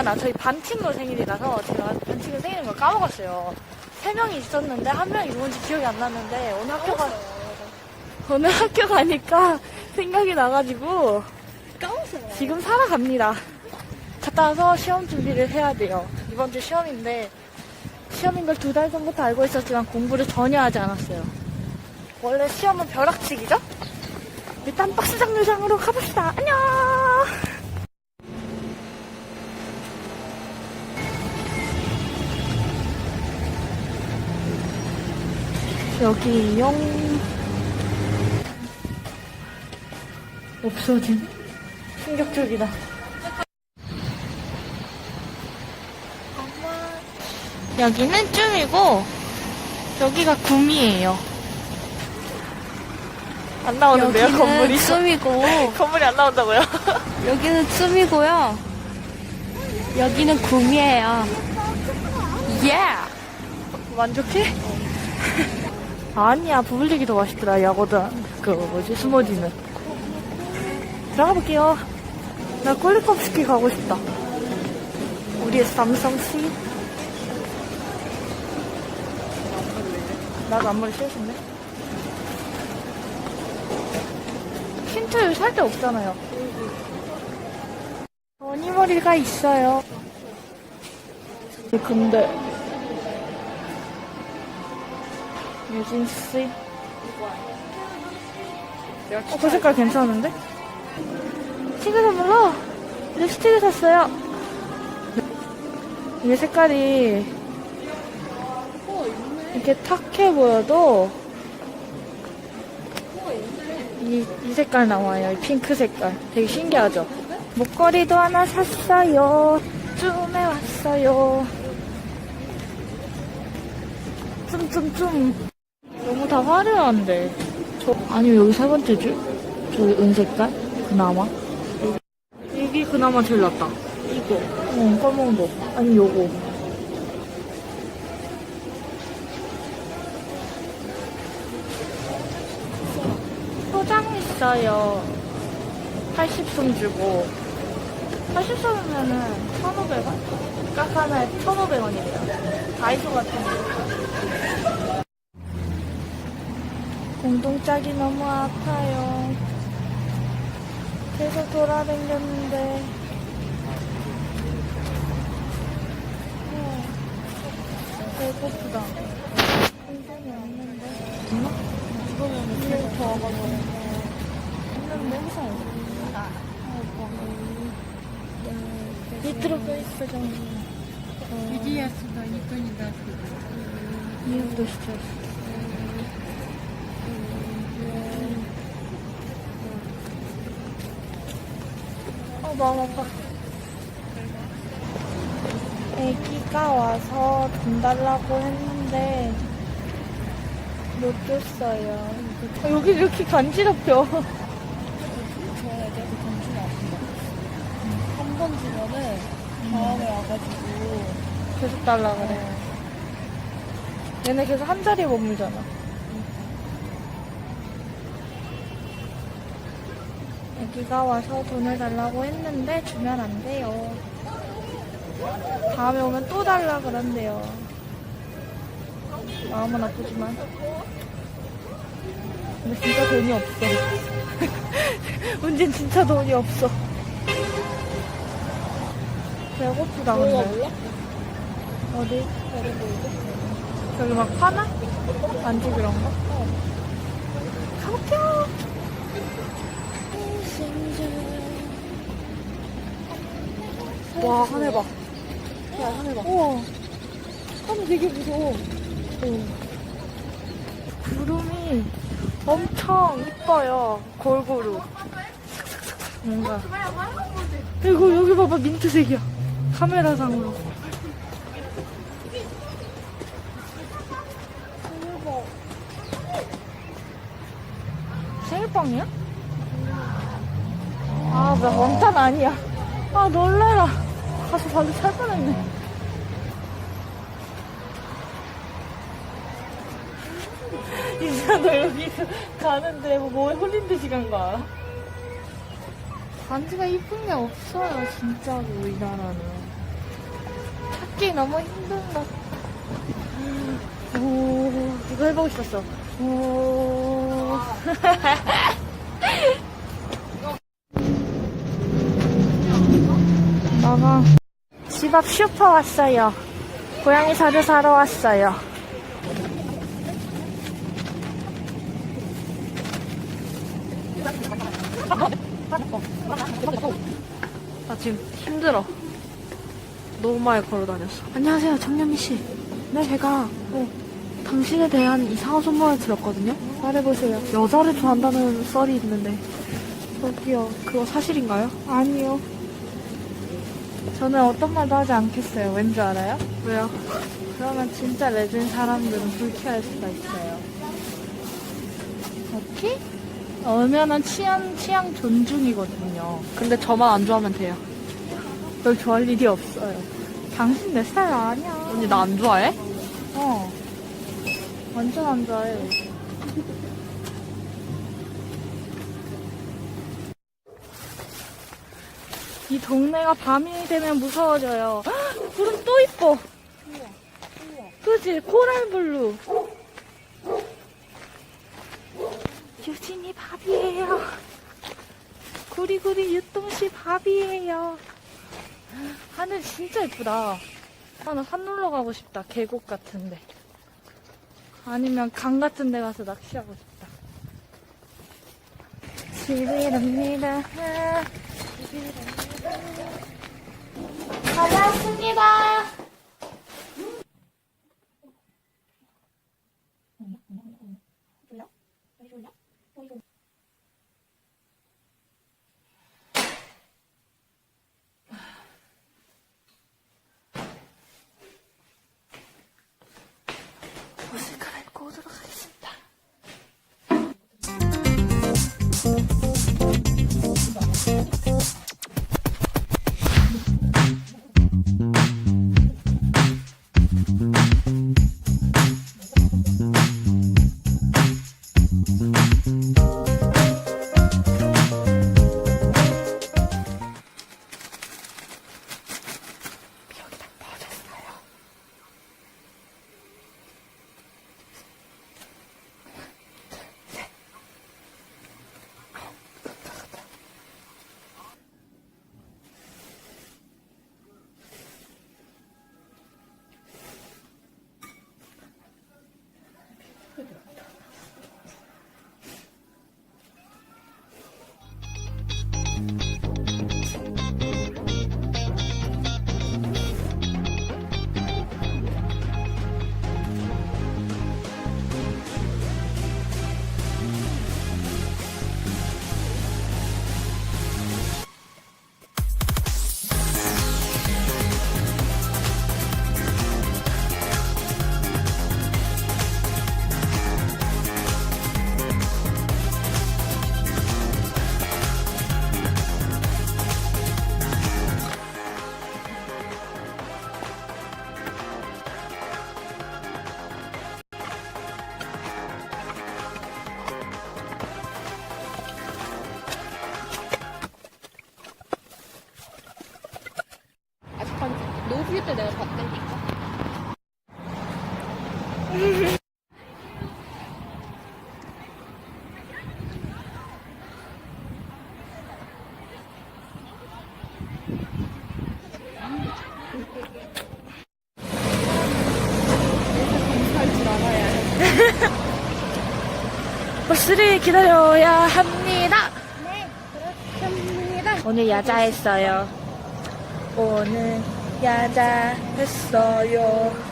아, 나 저희 반 친구 생일이라서 제가 반 친구 생일인 걸 까먹었어요. 세 명이 있었는데 한 명이 누군지 기억이 안 났는데 어느 학교가 어느 학교 가니까 생각이 나가지고 까먹었어요. 지금 살아갑니다. 갔다 와서 시험 준비를 해야 돼요. 이번 주 시험인데 시험인 걸 두 달 전부터 알고 있었지만 공부를 전혀 하지 않았어요. 원래 시험은 벼락치기죠? 일단 박스 장류장으로 가봅시다. 안녕! 여기 용 없어진 충격적이다. 여기는 쯤이고 여기가 구미예요. 안 나오는데요, 건물이? 쯤이고 건물이 안 나온다고요? 여기는 쯤이고요. 여기는 구미예요. 예. 만족해? 아니야, 부블릭이 더 맛있더라, 야거든. 그, 뭐지, 스무디는. 들어가 볼게요. 나 콜리컵스키 가고 싶다. 우리의 삼성 C. 나도 앞머리 씌우신데? 힌트 살 데 없잖아요. 머니머리가 있어요. 근데 유진 씨. 어, 그 색깔 괜찮은데? 친구 선물로 립스틱을 샀어요. 이게 색깔이 이렇게 탁해 보여도 이, 이 색깔 나와요. 이 핑크 색깔. 되게 신기하죠? 목걸이도 하나 샀어요. 쯤에 왔어요. 쫌쫌쫌. 다 화려한데. 저, 아니, 여기 세 번째 줄? 저기 은색깔? 그나마? 여기, 여기 그나마 제일 낫다. 이거. 어, 검은 거. 아니, 요거. 포장 있어요. 80솜 주고. 80솜이면은 1,500원? 깎아내 1,500원이래요. 다이소 같은 거. 공동짝이 너무 아파요. 계속 돌아댕겼는데. 네. 배고프다. 공동이 왔는데 이거는 이거 더 먹어버렸네. 이건 냄새 아이고. 밑으로 빼있어 정도. 이디야스가 이건이다. 이것도 시켰어. 어, 아파. 애기가 와서 돈 달라고 했는데, 못 줬어요. 아, 여기 이렇게 간지럽혀. 이제 그 정신이 아픈다. 한 번 주면은 다음에 와가지고 계속 달라 그래. 얘네 계속 한 자리에 머물잖아. 애기가 와서 돈을 달라고 했는데 주면 안 돼요. 다음에 오면 또 달라 그런대요. 마음은 아프지만. 근데 진짜 돈이 없어. 문제는 진짜 돈이 없어. 배고프다, 근데. 몰라? 어디? 저기 막 파나? 반지 그런 거? 가볼게요. 와, 하늘 봐. 야, 하늘 봐. 우와. 하늘 되게 무서워. 구름이 엄청 이뻐요. 골고루. 뭔가. 이거 여기 봐봐 민트색이야. 카메라상으로. 생일빵이야? 아, 나 원탄 아니야. 아, 놀래라. 가서 발로 찰 뻔했네. 이제 너 여기 가는데 뭐 뭐에 홀린 듯이 간거 알아? 반지가 이쁜 게 없어요, 진짜로, 이 나라는. 걷기 너무 힘든 것. 오, 이거 해보고 싶었어. 오. 나가. 집앞 슈퍼 왔어요. 고양이 사료 사러 왔어요. 나 지금 힘들어. 너무 많이 걸어 다녔어. 안녕하세요, 정연미 씨. 네, 제가 어, 당신에 대한 이상한 소문을 들었거든요. 말해보세요. 여자를 좋아한다는 썰이 있는데. 저기요, 그거 사실인가요? 아니요. 저는 어떤 말도 하지 않겠어요. 왠줄 알아요? 왜요? 그러면 진짜 레진 사람들은 불쾌할 수가 있어요. 오케이? 얼마나 취향, 취향 존중이거든요. 근데 저만 안 좋아하면 돼요. 널 좋아할 일이 없어요. 당신 내 스타일 아니야. 언니 나 안 좋아해? 어. 완전 안 좋아해. 이 동네가 밤이 되면 무서워져요. 헉, 구름 또 이뻐. 그지? 코랄 블루. 유진이 밥이에요. 구리구리 유똥씨 밥이에요. 하늘 진짜 예쁘다. 아, 나산 놀러 가고 싶다. 계곡 같은데. 아니면 강 같은 데 가서 낚시하고 싶다. 집이랍니다. 다 녀왔습니다. 때 내가 봤다니까. 버스를 기다려야 합니다. 네, 그렇습니다. 오늘 야자했어요. 오늘 야자 했어요.